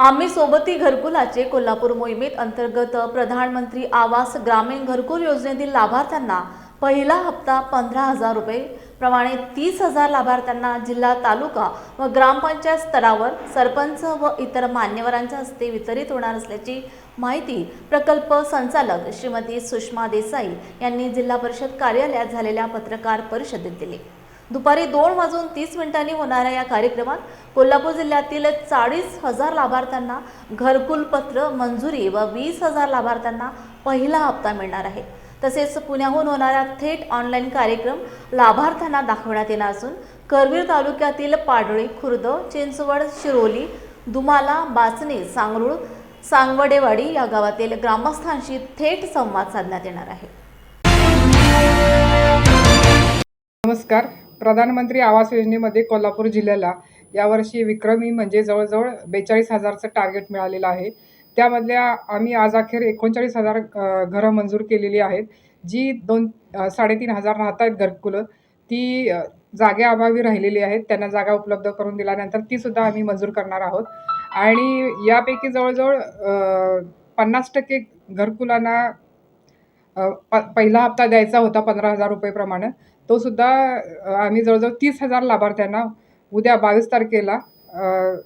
आम्ही सोबती घरकुलाचे कोल्हापूर मोहिमेत अंतर्गत प्रधानमंत्री आवास ग्रामीण घरकुल योजनेतील लाभार्थ्यांना पहिला हप्ता पंधरा हजार रुपये प्रमाणे तीस हजार लाभार्थ्यांना जिल्हा तालुका व ग्रामपंचायत स्तरावर सरपंच व इतर मान्यवरांच्या हस्ते वितरित होणार असल्याची माहिती प्रकल्प संचालक श्रीमती सुषमा देसाई यांनी जिल्हा परिषद कार्यालयात झालेल्या पत्रकार परिषदेत दिली. दुपारी दोन वाजून तीस मिनिटांनी होणाऱ्या या कार्यक्रमात कोल्हापूर जिल्ह्यातील चाळीस हजार लाभार्थ्यांना घरकुल पत्र मंजुरी व वीस हजार लाभार्थ्यांना पहिला हप्ता मिळणार आहे. तसेच पुण्याहून होणारा थेट ऑनलाईन कार्यक्रम लाभार्थ्यांना दाखवण्यात येणार असून करवीर तालुक्यातील पाडळी खुर्द चिंचवड शिरोली दुमाला बाचणी सांगरूळ सांगवडेवाडी या गावातील ग्रामस्थांशी थेट संवाद साधण्यात येणार आहे. नमस्कार. प्रधानमंत्री आवास योजनेमध्ये कोल्हापूर जिल्ह्याला यावर्षी विक्रमी म्हणजे जवळजवळ बेचाळीस हजारचं टार्गेट मिळालेलं आहे. त्यामधल्या आम्ही आज अखेर एकोणचाळीस हजार घरं मंजूर केलेली आहेत. जी दोन साडेतीन हजार राहत आहेत घरकुलं ती जागेअभावी राहिलेली आहेत. त्यांना जागा उपलब्ध करून दिल्यानंतर तीसुद्धा आम्ही मंजूर करणार आहोत. आणि यापैकी जवळजवळ पन्नास टक्के घरकुलांना प पहिला हप्ता द्यायचा होता पंधरा हजार रुपयेप्रमाणे तो सुद्धा आम्ही जवळजवळ तीस हजार लाभार्थ्यांना उद्या बावीस तारखेला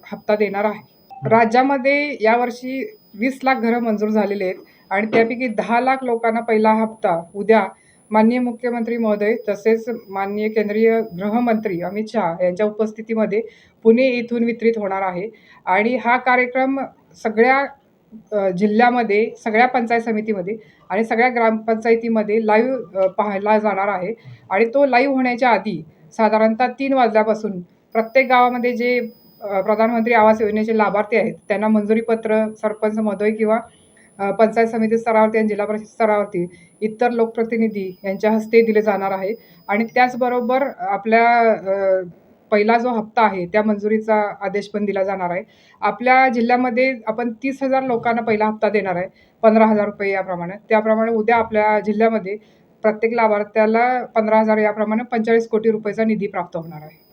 हप्ता देणार आहे. राज्यामध्ये यावर्षी वीस लाख घरं मंजूर झालेली आहेत आणि त्यापैकी दहा लाख लोकांना पहिला हप्ता उद्या माननीय मुख्यमंत्री महोदय तसेच माननीय केंद्रीय गृहमंत्री अमित शहा यांच्या उपस्थितीमध्ये पुणे येथून वितरित होणार आहे. आणि हा कार्यक्रम सगळ्या जिल्ह्यामध्ये सगळ्या पंचायत समितीमध्ये आणि सगळ्या ग्रामपंचायतीमध्ये लाईव्ह पाहायला जाणार आहे. आणि तो लाईव्ह होण्याच्या आधी साधारणतः तीन वाजल्यापासून प्रत्येक गावामध्ये जे प्रधानमंत्री आवास योजनेचे लाभार्थी आहेत त्यांना मंजुरीपत्र सरपंच महोदय किंवा पंचायत समिती स्तरावरती आणि जिल्हा परिषद स्तरावरती इतर लोकप्रतिनिधी यांच्या हस्ते दिले जाणार आहे. आणि त्याचबरोबर आपल्या पहिला जो हप्ता आहे त्या मंजुरीचा आदेश पण दिला जाणार आहे. आपल्या जिल्ह्यामध्ये आपण तीस हजार लोकांना पहिला हप्ता देणार आहे पंधरा हजार रुपये याप्रमाणे. त्याप्रमाणे उद्या आपल्या जिल्ह्यामध्ये प्रत्येक लाभार्थ्याला पंधरा हजार याप्रमाणे पंचेचाळीस कोटी रुपयेचा निधी प्राप्त होणार आहे.